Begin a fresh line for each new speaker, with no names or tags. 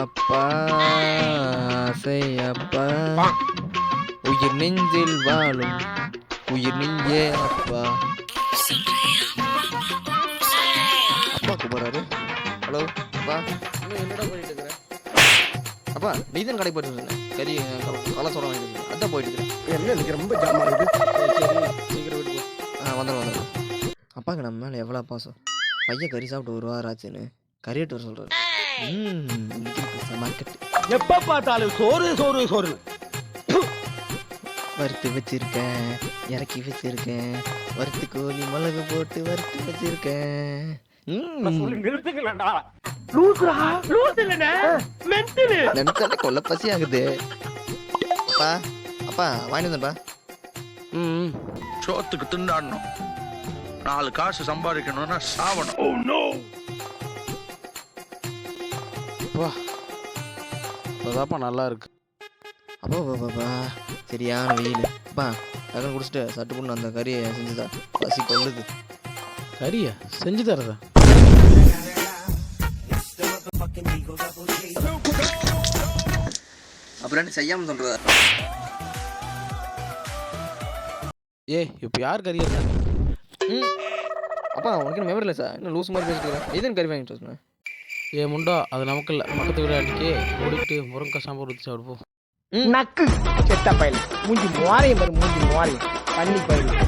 அப்பா ஆசை அப்பா உயிர் நெஞ்சில் வாழும் உயிர் நெஞ்சே அப்பா. அப்பா கூப்பிடுறாரு. ஹலோ அப்பா. என்னடா பண்ணிட்டு இருக்கிற? அப்பா நீ தான் கடை போயிட்டு இருந்தேன் கறி கலை சொல்ல வேண்டியது அதான் போயிட்டு இருக்கிறேன்.
என்ன எனக்கு ரொம்ப ஜாம்
சீக்கிரம் வீட்டுக்கு ஆ வந்துடும் வந்துடும் அப்பாவுக்கு நம்ம மேலே எவ்வளோ பாசம் பையன் கறி சாப்பிட்டு ஒரு வாரம் ஆச்சுன்னு கறி எடுத்து வர சொல்கிறாரு ம்
எப்ப பார்த்தாலும் சோறு சோறு சோறு.
வறுத்து வச்சிருக்கேன். இறக்கி வச்சிருக்கேன். வறுத்து கோழி மிளகு போட்டு வறுத்து வச்சிருக்கேன்.
நிறுத்துக்கலடா லூசுடா லூசு இல்லனே மென்டல்
நினைச்சாலே கொல்ல பசி ஆகுது. அப்பா அப்பா வாங்கி வந்தேன்ப்பா
ம்.
சோத்துக்கு திண்டாடணும். நாலு காசு சம்பாதிக்கணும்னா சாவணும்.
வா இப்போதாப்பா நல்லா இருக்கு
அப்பா அப்பா சரியான வெயில். அப்பா டக்குனு குடிச்சிட்டு சட்டு பொண்ணு அந்த கறியை செஞ்சுதா. பசி கொள்ளுது
கறியா? செஞ்சு தரதா?
அப்புறம் செய்யாமல் சொல்கிறதா
ஏய் இப்போ யார் கறி இருக்கா
ம். அப்பா உனக்கு மெமரி இல்லை சார்? இன்னும் லூஸ் மாதிரி பேசிட்டு இருக்கேன் எதுன்னு கறி வாங்கிட்டு வந்தேன்
ஏ முண்டா அது நமக்கு இல்லை. பக்கத்து வீடு அன்றைக்கி ஓடிட்டு முருங்கை சாம்பார் ஊற்றி சாப்பிடுப்போம்
நக்கு. செத்த பையன் மூஞ்சி மோரையும் பாரு மூஞ்சி மோரையும் பண்ணி பயிர்